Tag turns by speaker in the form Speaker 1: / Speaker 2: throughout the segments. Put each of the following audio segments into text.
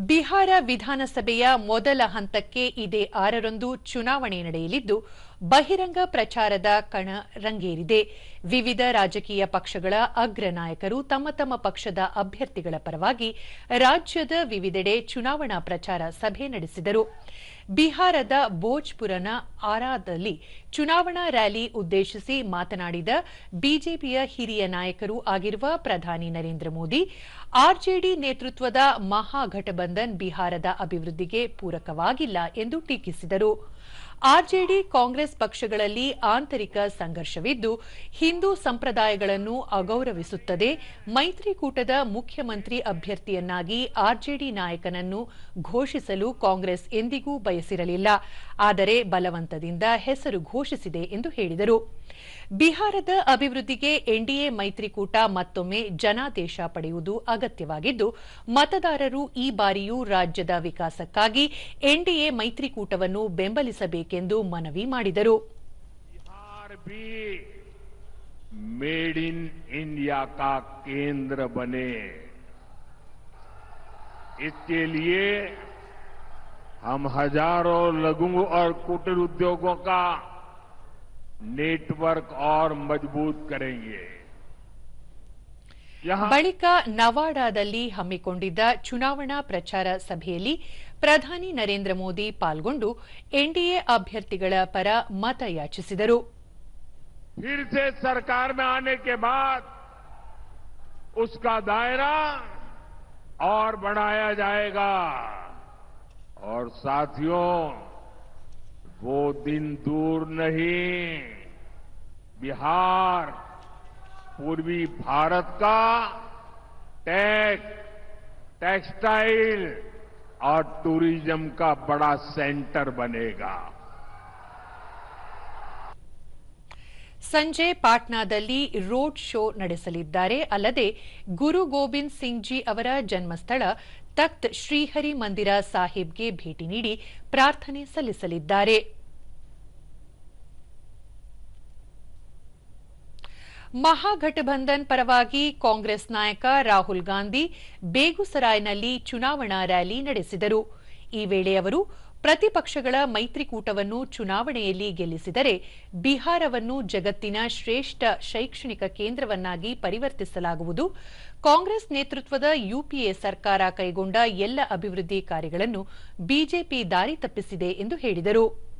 Speaker 1: ಬಿಹಾರ ವಿಧಾನಸಭೆಯ ಮೊದಲ ಹಂತಕ್ಕೆ ಇದೇ ಆರರಂದು ಚುನಾವಣೆ ನಡೆಯಲಿದ್ದು ಬಹಿರಂಗ ಪ್ರಚಾರದ ಕಣ ರಂಗೇರಿದೆ. ವಿವಿಧ ರಾಜಕೀಯ ಪಕ್ಷಗಳ ಅಗ್ರ ನಾಯಕರು ತಮ್ಮ ತಮ್ಮ ಪಕ್ಷದ ಅಭ್ಯರ್ಥಿಗಳ ಪರವಾಗಿ ರಾಜ್ಯದ ವಿವಿಧೆಡೆ ಚುನಾವಣಾ ಪ್ರಚಾರ ಸಭೆ ನಡೆಸಿದರು. ಬಿಹಾರದ ಭೋಜ್ಪುರನ ಆರಾದಲ್ಲಿ ಚುನಾವಣಾ ರ್ಯಾಲಿ ಉದ್ದೇಶಿಸಿ ಮಾತನಾಡಿದ ಬಿಜೆಪಿಯ ಹಿರಿಯ ನಾಯಕರು ಆಗಿರುವ ಪ್ರಧಾನಿ ನರೇಂದ್ರ ಮೋದಿ, ಆರ್ಜೆಡಿ ನೇತೃತ್ವದ ಮಹಾಘಟಬಂಧನ್ ಬಿಹಾರದ ಅಭಿವೃದ್ಧಿಗೆ ಪೂರಕವಾಗಿಲ್ಲ ಎಂದು ಟೀಕಿಸಿದರು. ಆರ್ಜೆಡಿ ಕಾಂಗ್ರೆಸ್ ಪಕ್ಷಗಳಲ್ಲಿ ಆಂತರಿಕ ಸಂಘರ್ಷವಿದ್ದು, ಹಿಂದೂ ಸಂಪ್ರದಾಯಗಳನ್ನು ಅಗೌರವಿಸುತ್ತದೆ. ಮೈತ್ರಿಕೂಟದ ಮುಖ್ಯಮಂತ್ರಿ ಅಭ್ಯರ್ಥಿಯನ್ನಾಗಿ ಆರ್ಜೆಡಿ ನಾಯಕನನ್ನು ಘೋಷಿಸಲು ಕಾಂಗ್ರೆಸ್ ಎಂದಿಗೂ ಬಯಸಿರಲಿಲ್ಲ. ಆದರೆ ಬಲವಂತದಿಂದ ಹೆಸರು ಘೋಷಿಸಿದೆ ಎಂದು ಹೇಳಿದರು. ಬಿಹಾರದ ಅಭಿವೃದ್ಧಿಗೆ ಎನ್ಡಿಎ ಮೈತ್ರಿಕೂಟ ಮತ್ತೊಮ್ಮೆ ಜನಾದೇಶ ಪಡೆಯುವುದು ಅಗತ್ಯವಾಗಿದ್ದು, ಮತದಾರರು ಈ ಬಾರಿಯೂ ರಾಜ್ಯದ ವಿಕಾಸಕ್ಕಾಗಿ ಎನ್ಡಿಎ ಮೈತ್ರಿಕೂಟವನ್ನು ಬೆಂಬಲಿಸಬೇಕೆಂದು ಮನವಿ ಮಾಡಿದರು
Speaker 2: बिहार भी मेड इन इंडिया का केंद्र बने इसके लिए हम हजारों लघु और कुटीर उद्योगों का नेटवर्क और मजबूत करेंगे यहां
Speaker 1: ಬಳಿಕ ನವಾಡಾದಲ್ಲಿ ಹಮ್ಮಿಕೊಂಡಿದ್ದ ಚುನಾವಣಾ ಪ್ರಚಾರ ಸಭೆಯಲ್ಲಿ ಪ್ರಧಾನಿ ನರೇಂದ್ರ ಮೋದಿ ಪಾಲ್ಗೊಂಡು ಎನ್ಡಿಎ ಅಭ್ಯರ್ಥಿಗಳ ಪರ ಮತ ಯಾಚಿಸಿದರು
Speaker 2: फिर से सरकार में आने के बाद उसका दायरा और बढ़ाया जाएगा और साथियों वो दिन दूर नहीं बिहार पूर्वी भारत का टेक टेक्सटाइल और टूरिज्म का बड़ा सेंटर बनेगा
Speaker 1: ಸಂಜೆ ಪಾಟ್ನಾದಲ್ಲಿ ರೋಡ್ ಶೋ ನಡೆಸಲಿದ್ದಾರೆ ಅಲ್ಲದೆ ಗುರು ಗೋವಿಂದ್ ಸಿಂಗ್ ಜಿ ಅವರ ಜನ್ಮಸ್ಥಳ ತಖ್ತ್ ಶ್ರೀಹರಿ ಮಂದಿರ ಸಾಹಿಬ್ಗೆ ಭೇಟಿ ನೀಡಿ ಪ್ರಾರ್ಥನೆ ಸಲ್ಲಿಸಲಿದ್ದಾರೆ ಮಹಾಗಠಬಂಧನ್ ಪರವಾಗಿ ಕಾಂಗ್ರೆಸ್ ನಾಯಕ ರಾಹುಲ್ ಗಾಂಧಿ ಬೇಗುಸರಾಯ್ನಲ್ಲಿ ಚುನಾವಣಾ ರ್ಯಾಲಿ ನಡೆಸಿದರು. ಈ ವೇಳೆ ಅವರು ಪ್ರತಿಪಕ್ಷಗಳ ಮೈತ್ರಿಕೂಟವನ್ನು ಚುನಾವಣೆಯಲ್ಲಿ ಗೆಲ್ಲಿಸಿದರೆ ಬಿಹಾರವನ್ನು ಜಗತ್ತಿನ ಶ್ರೇಷ್ಠ ಶೈಕ್ಷಣಿಕ ಕೇಂದ್ರವನ್ನಾಗಿ ಪರಿವರ್ತಿಸಲಾಗುವುದು. ಕಾಂಗ್ರೆಸ್ ನೇತೃತ್ವದ ಯುಪಿಎ ಸರ್ಕಾರ ಕೈಗೊಂಡ ಎಲ್ಲ ಅಭಿವೃದ್ಧಿ ಕಾರ್ಯಗಳನ್ನು ಬಿಜೆಪಿ ದಾರಿ ತಪ್ಪಿಸಿದೆ ಎಂದು ಹೇಳಿದರು.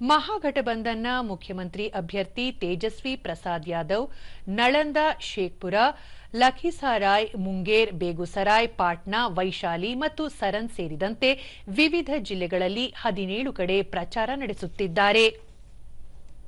Speaker 1: ಮಹಾಗಠಬಂಧನ್ನ ಮುಖ್ಯಮಂತ್ರಿ ಅಭ್ಯರ್ಥಿ ತೇಜಸ್ವಿ ಪ್ರಸಾದ್ ಯಾದವ್, ನಳಂದ ಶೇಖ್ಪುರ, ಲಖಿಸಾರಾಯ್, ಮುಂಗೇರ್, ಬೇಗುಸರಾಯ್, ಪಾಟ್ನಾ, ವೈಶಾಲಿ ಮತ್ತು ಸರನ್ ಸೇರಿದಂತೆ ವಿವಿಧ ಜಿಲ್ಲೆಗಳಲ್ಲಿ ಹದಿನೇಳು ಕಡೆ ಪ್ರಚಾರ ನಡೆಸುತ್ತಿದ್ದಾರೆ.